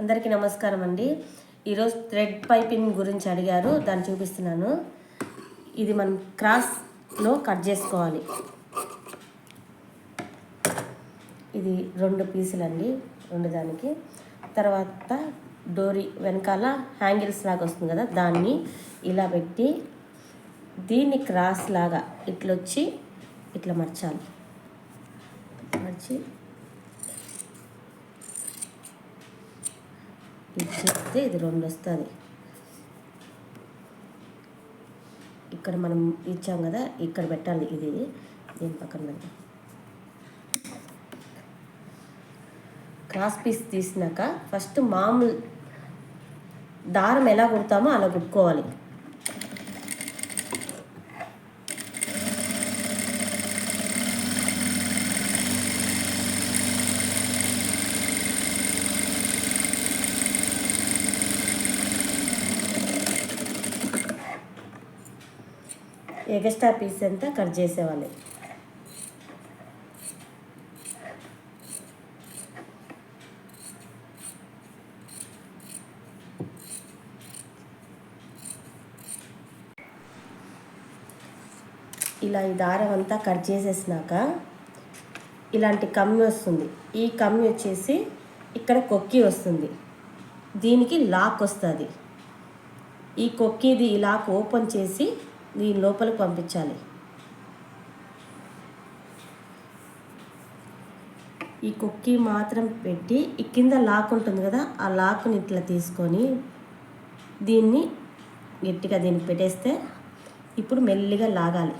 అందరికీ నమస్కారం అండి. ఈరోజు థ్రెడ్ పైపింగ్ గురించి అడిగారు దాన్ని చూపిస్తున్నాను. ఇది మనం క్రాస్లో కట్ చేసుకోవాలి. ఇది రెండు పీసులు అండి రెండు దానికి. తర్వాత డోరీ వెనకాల హ్యాంగిల్స్ లాగా వస్తుంది కదా దాన్ని ఇలా పెట్టి దీన్ని క్రాస్ లాగా ఇట్లా వచ్చి ఇట్లా మర్చాలి. మర్చి ఇది ఇది రెండు వస్తుంది. ఇక్కడ మనం ఇచ్చాం కదా ఇక్కడ పెట్టాలి ఇది. దీని పక్కన పెట్టాలి క్రాస్ పీస్ తీసినాక ఫస్ట్ మామూలు దారం ఎలా కుడతామో అలా కుట్టుకోవాలి. ఎగస్ట్రా పీస్ అంతా కట్ చేసేవాలి ఇలా ఈ దారం అంతా కట్ చేసేసినాక ఇలాంటి కమ్మి వస్తుంది. ఈ కమ్మి వచ్చేసి ఇక్కడ కొక్కి వస్తుంది. దీనికి లాక్ వస్తుంది. ఈ కొక్కిది ఈ లాక్ ఓపెన్ చేసి దీని లోపలికి పంపించాలి. ఈ కుక్కీ మాత్రం పెట్టి ఈ కింద లాక్ ఉంటుంది కదా ఆ లాక్ని ఇట్లా తీసుకొని దీన్ని గట్టిగా దీన్ని పెట్టేస్తే ఇప్పుడు మెల్లిగా లాగాలి.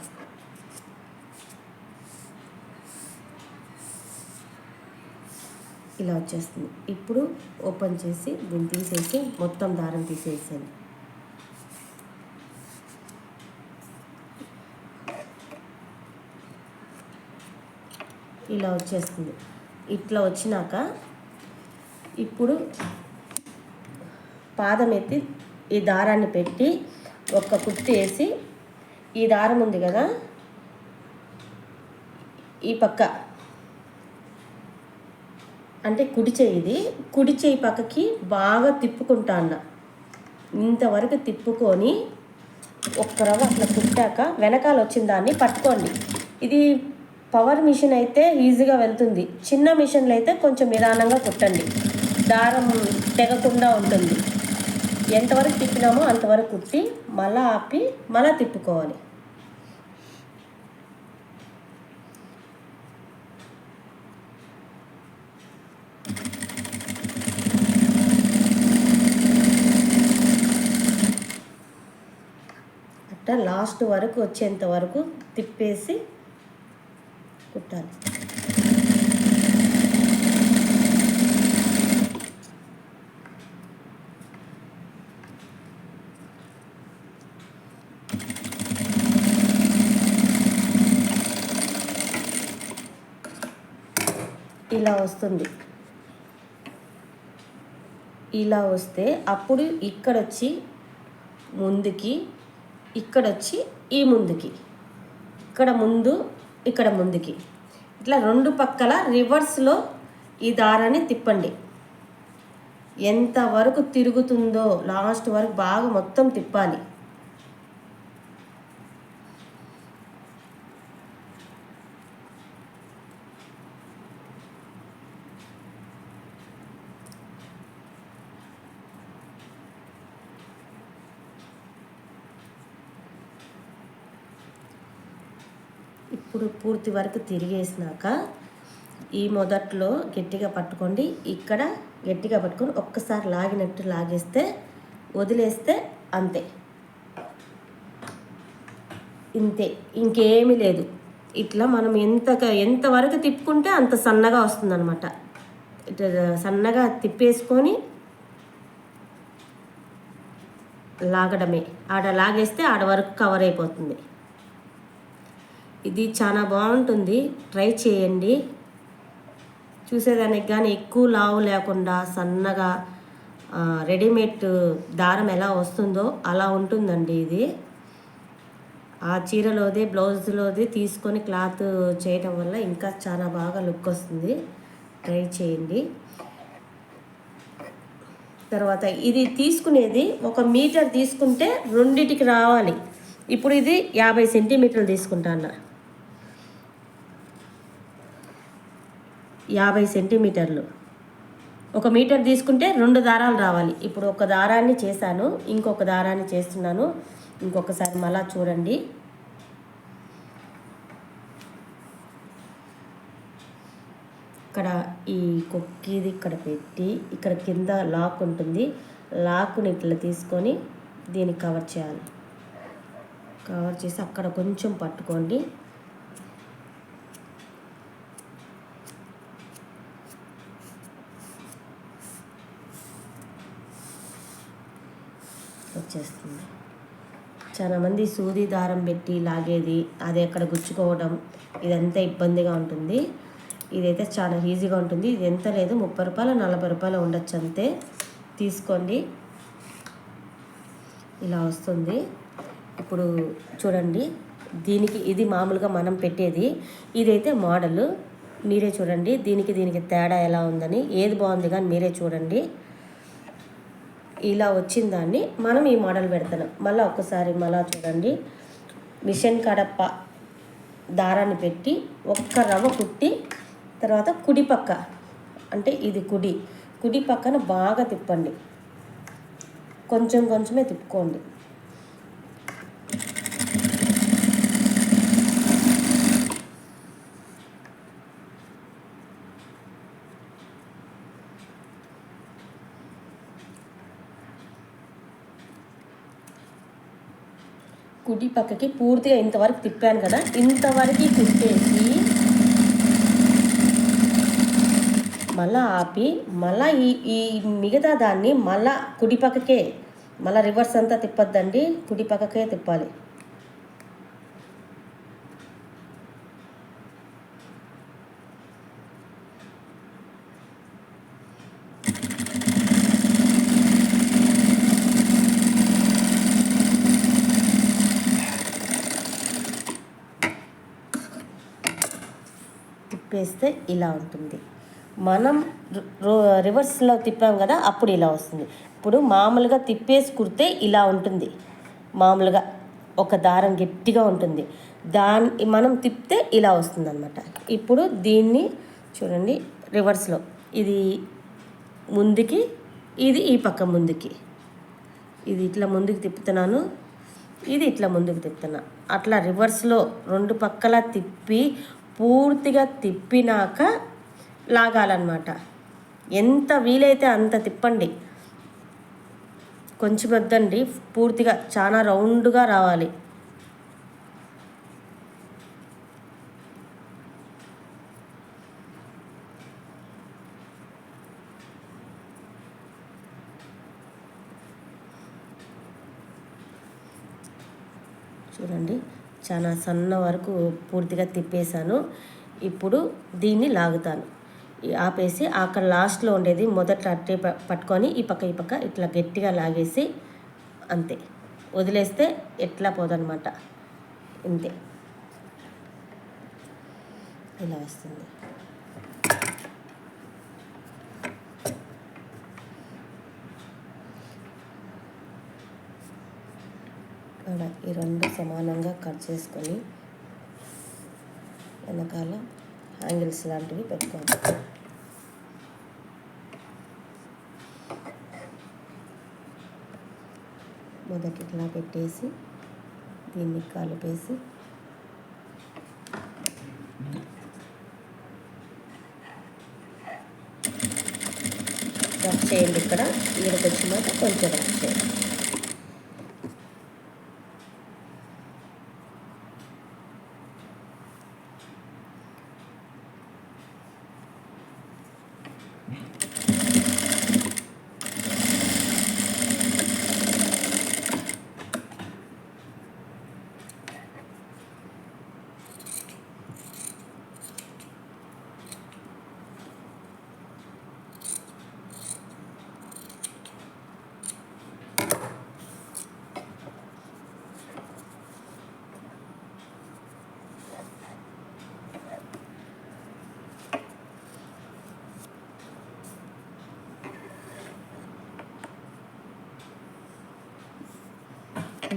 ఇలా వచ్చేస్తుంది. ఇప్పుడు ఓపెన్ చేసి దీన్ని తీసేసి మొత్తం దారం తీసేసాను ఇలా వచ్చేస్తుంది. ఇట్లా వచ్చినాక ఇప్పుడు పాదం ఎత్తి ఈ దారాన్ని పెట్టి ఒక్క కుట్టి వేసి ఈ దారం ఉంది కదా ఈ పక్క అంటే కుడి చేయిది కుడి చేయి పక్కకి బాగా తిప్పుకుంటా అన్న. ఇంతవరకు తిప్పుకొని ఒక్క రవ్వ అట్లా కుట్టాక వెనకాల వచ్చిన దాన్ని పట్టుకోండి. ఇది పవర్ మిషన్ అయితే ఈజీగా వెళ్తుంది. చిన్న మిషన్లు అయితే కొంచెం నిదానంగా కుట్టండి. దారం తెగకుండా ఉంటుంది. ఎంతవరకు తిప్పినామో అంతవరకు కుట్టి మళ్ళా ఆపి మళ్ళా తిప్పుకోవాలి. అట్లా లాస్ట్ వరకు వచ్చేంత వరకు తిప్పేసి పెట్టాలి. ఇలా వస్తుంది. ఇలా వస్తే అప్పుడు ఇక్కడొచ్చి ముందుకి ఇక్కడొచ్చి ఈ ముందుకి. ఇక్కడ ముందు ఇక్కడ ముందుకి. ఇట్లా రెండు పక్కల రివర్స్లో ఈ దారాన్ని తిప్పండి. ఎంతవరకు తిరుగుతుందో లాస్ట్ వరకు బాగా మొత్తం తిప్పాలి. ఇప్పుడు పూర్తి వరకు తిరిగేసినాక ఈ మొదట్లో గట్టిగా పట్టుకోండి. ఇక్కడ గట్టిగా పట్టుకొని ఒక్కసారి లాగినట్టు లాగేస్తే వదిలేస్తే అంతే. ఇంతే. ఇంకేమీ లేదు. ఇట్లా మనం ఎంత ఎంతవరకు తిప్పుకుంటే అంత సన్నగా వస్తుందన్నమాట. ఇట్లా సన్నగా తిప్పేసుకొని లాగడమే. ఆడ లాగేస్తే ఆడ వరకు కవర్ అయిపోతుంది. ఇది చాలా బాగుంటుంది. ట్రై చేయండి. చూసేదానికి కానీ ఎక్కువ లావు లేకుండా సన్నగా రెడీమేడ్ దారం ఎలా వస్తుందో అలా ఉంటుందండి ఇది. ఆ చీరలోది బ్లౌజ్లోది తీసుకొని క్లాత్ చేయడం వల్ల ఇంకా చాలా బాగా లుక్ వస్తుంది. ట్రై చేయండి. తర్వాత ఇది తీసుకునేది ఒక మీటర్ తీసుకుంటే రెండిటికి రావాలి. ఇప్పుడు ఇది యాభై సెంటీమీటర్లు తీసుకుంటా యాభై సెంటీమీటర్లు. ఒక మీటర్ తీసుకుంటే రెండు దారాలు రావాలి. ఇప్పుడు ఒక దారాన్ని చేశాను ఇంకొక దారాన్ని చేస్తున్నాను. ఇంకొకసారి మళ్ళా చూడండి. ఇక్కడ ఈ కొక్కిది ఇక్కడ పెట్టి ఇక్కడ కింద లాక్ ఉంటుంది. లాక్ని ఇట్లా తీసుకొని దీన్ని కవర్ చేయాలి. కవర్ చేసి అక్కడ కొంచెం పట్టుకోండి. వచ్చేస్తుంది. చాలామంది సూది దారం పెట్టి లాగేది అది అక్కడ గుచ్చుకోవడం ఇదంతా ఇబ్బందిగా ఉంటుంది. ఇదైతే చాలా ఈజీగా ఉంటుంది. ఇది ఎంత లేదు ముప్పై రూపాయలు నలభై రూపాయలు ఉండొచ్చు అంతే. తీసుకోండి. ఇలా వస్తుంది. ఇప్పుడు చూడండి. దీనికి ఇది మామూలుగా మనం పెట్టేది. ఇదైతే మోడల్. మీరే చూడండి. దీనికి దీనికి తేడా ఎలా ఉందని. ఏది బాగుంది కానీ మీరే చూడండి. ఇలా వచ్చిన దాన్ని మనం ఈ మోడల్ పెడతాం. మళ్ళీ ఒక్కసారి మళ్ళా చూడండి. మిషన్ కడప దారాన్ని పెట్టి ఒక్క రవ్వ కుట్టి తర్వాత కుడి పక్క అంటే ఇది కుడి కుడి పక్కన బాగా తిప్పండి. కొంచెం కొంచెమే తిప్పుకోండి. కుడి పక్కకి పూర్తిగా ఇంతవరకు తిప్పాను కదా. ఇంతవరకు తిప్పేసి మళ్ళా ఆపి మళ్ళా ఈ ఈ మిగతా దాన్ని మళ్ళా కుడి పక్కకే మళ్ళా రివర్స్ అంతా తిప్పొద్దండి. కుడి పక్కకే తిప్పాలి. తిప్పేస్తే ఇలా ఉంటుంది. మనం రివర్స్లో తిప్పాం కదా అప్పుడు ఇలా వస్తుంది. ఇప్పుడు మామూలుగా తిప్పేసి కుడితే ఇలా ఉంటుంది. మామూలుగా ఒక దారం గట్టిగా ఉంటుంది. దాన్ని మనం తిప్పితే ఇలా వస్తుంది అనమాట ఇప్పుడు దీన్ని చూడండి రివర్స్లో. ఇది ముందుకి ఇది ఈ పక్క ముందుకి. ఇది ఇట్లా ముందుకు తిప్పుతున్నాను ఇది ఇట్లా ముందుకు తిప్పుతున్నా. అట్లా రివర్స్లో రెండు పక్కల తిప్పి పూర్తిగా తిప్పినాక లాగాలన్నమాట. ఎంత వీలైతే అంత తిప్పండి. కొంచెం వద్దండి పూర్తిగా చాలా రౌండ్గా రావాలి చూడండి చాలా సన్న వరకు పూర్తిగా తిప్పేశాను. ఇప్పుడు దీన్ని లాగుతాను. ఆపేసి అక్కడ లాస్ట్లో ఉండేది మొదట అట్టే పట్టుకొని ఈ పక్క ఈ పక్క ఇట్లా గట్టిగా లాగేసి అంతే. వదిలేస్తే ఎట్లా పోదనమాట. ఇంతే. ఇలా వస్తుంది. ఇక్కడ ఈ రెండు సమానంగా కట్ చేసుకొని వెనకాల హ్యాంగిల్స్ లాంటివి పెట్టుకోవాలి. మొదటి ఇట్లా పెట్టేసి దీన్ని కలిపేసి రఫ్ చేయండి ఇక్కడ. ఇక్కడికి వచ్చినాక కొంచెం రఫ్ చేయండి.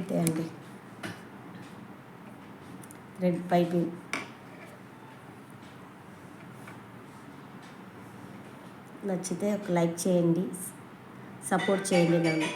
అంతే అండి. రెడ్ పైపింగ్ నచ్చితే ఒక లైక్ చేయండి. సపోర్ట్ చేయండి నన్ను.